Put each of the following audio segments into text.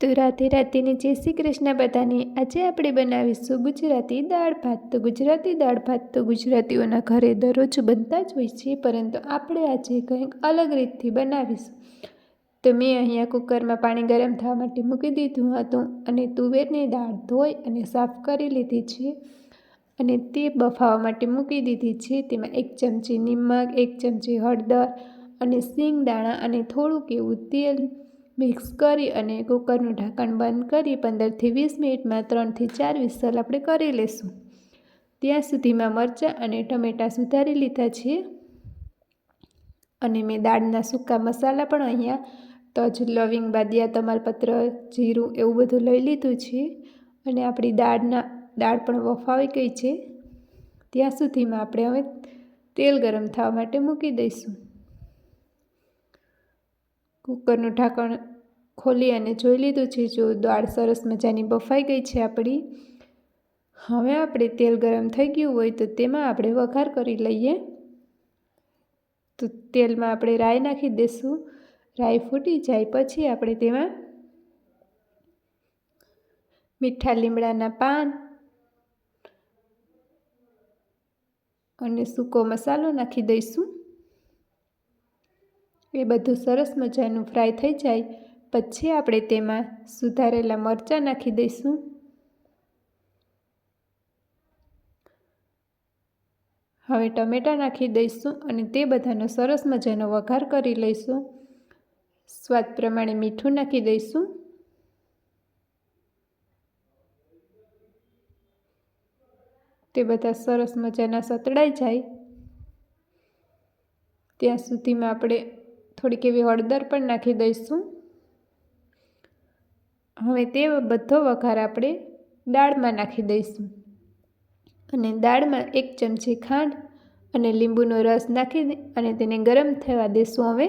તો રાધે રાધેની જય શ્રી કૃષ્ણ બધાને. આજે આપણે બનાવીશું ગુજરાતી દાળ ભાત. તો ગુજરાતી દાળ ભાત તો ગુજરાતીઓના ઘરે દરરોજ બનતા જ હોય છે, પરંતુ આપણે આજે કંઈક અલગ રીતથી બનાવીશું. તો મેં અહીંયા કુકરમાં પાણી ગરમ થવા માટે મૂકી દીધું હતું અને તુવેરની દાળ ધોઈ અને સાફ કરી લીધી છે. અને તે બફાવા માટે મૂકી દીધી છે. તેમાં એક ચમચી નિમક, એક ચમચી હળદર અને સિંગ દાણા અને થોડુંક એવું તેલ મિક્સ કરી અને કુકરનું ઢાંકણ બંધ કરી પંદરથી વીસ મિનિટમાં ત્રણથી ચાર વિસલ આપણે કરી લઈશું ત્યાં સુધીમાં મરચાં અને ટમેટાં સુધારી લીધા છે અને મેં દાળના સૂકા મસાલા પણ અહીંયા તજ લવિંગ બાદિયા, તમાલપત્ર, જીરું એવું બધું લઈ લીધું છે. અને આપણી દાળના, દાળ પણ વફાવી ગઈ છે. ત્યાં સુધીમાં આપણે હવે તેલ ગરમ થવા માટે મૂકી દઈશું. કુકરનું ઢાંકણ ખોલી અને જોઈ લીધું છે. જો દાળ સરસ મજાની બફાઈ ગઈ છે આપણી. હવે આપણે તેલ ગરમ થઈ ગયું હોય તો તેમાં આપણે વઘાર કરી લઈએ. તો તેલમાં આપણે રાઈ નાખી દઈશું રાઈ ફૂટી જાય પછી આપણે તેમાં મીઠા લીમડાના પાન અને સૂકો મસાલો નાખી દઈશું. એ બધું સરસ મજાનું ફ્રાય થઈ જાય. પછી આપણે તેમાં સુધારેલા મરચાં નાખી દઈશું. હવે ટમેટાં નાખી દઈશું અને તે બધાનો સરસ મજાનો વઘાર કરી લઈશું. સ્વાદ પ્રમાણે મીઠું નાખી દઈશું. તે બધા સરસ મજાના સતળાઈ જાય. ત્યાં સુધીમાં આપણે થોડીક એવી હળદર પણ નાખી દઈશું. હવે તે બધો વઘાર આપણે દાળમાં નાખી દઈશું. અને દાળમાં એક ચમચી ખાંડ અને લીંબુનો રસ નાખી અને તેને ગરમ થવા દઈશું હવે.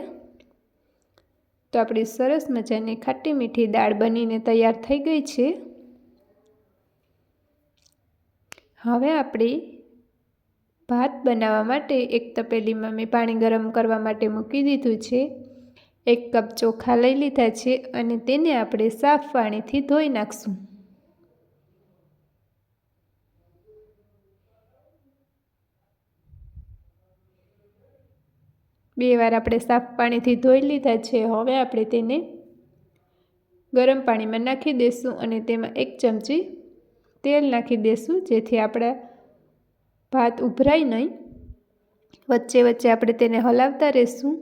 તો આપણી સરસ મજાની ખાટી મીઠી દાળ બનીને તૈયાર થઈ ગઈ છે. હવે આપણે ભાત બનાવવા માટે એક તપેલીમાં મેં પાણી ગરમ કરવા માટે મૂકી દીધું છે. એક કપ ચોખા લઈ લીધા છે અને તેને આપણે સાફ પાણીથી ધોઈ નાખશું. બે વાર આપણે સાફ પાણીથી ધોઈ લીધા છે. હવે આપણે તેને ગરમ પાણીમાં નાખી દઈશું અને તેમાં એક ચમચી તેલ નાખી દઈશું જેથી આપણા ભાત ઉભરાય નહીં. વચ્ચે વચ્ચે આપણે તેને હલાવતા રહીશું.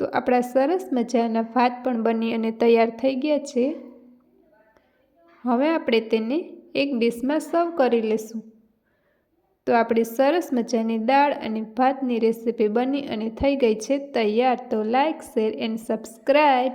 તો આપણા સરસ મજાના ભાત પણ બની અને તૈયાર થઈ ગયા છે. હવે આપણે તેને એક ડીશમાં સર્વ કરી લઈશું તો આપણી સરસ મજાની દાળ અને ભાતની રેસીપી બની અને થઈ ગઈ છે. તૈયાર તો લાઇક શેર એન્ડ સબસ્ક્રાઈબ.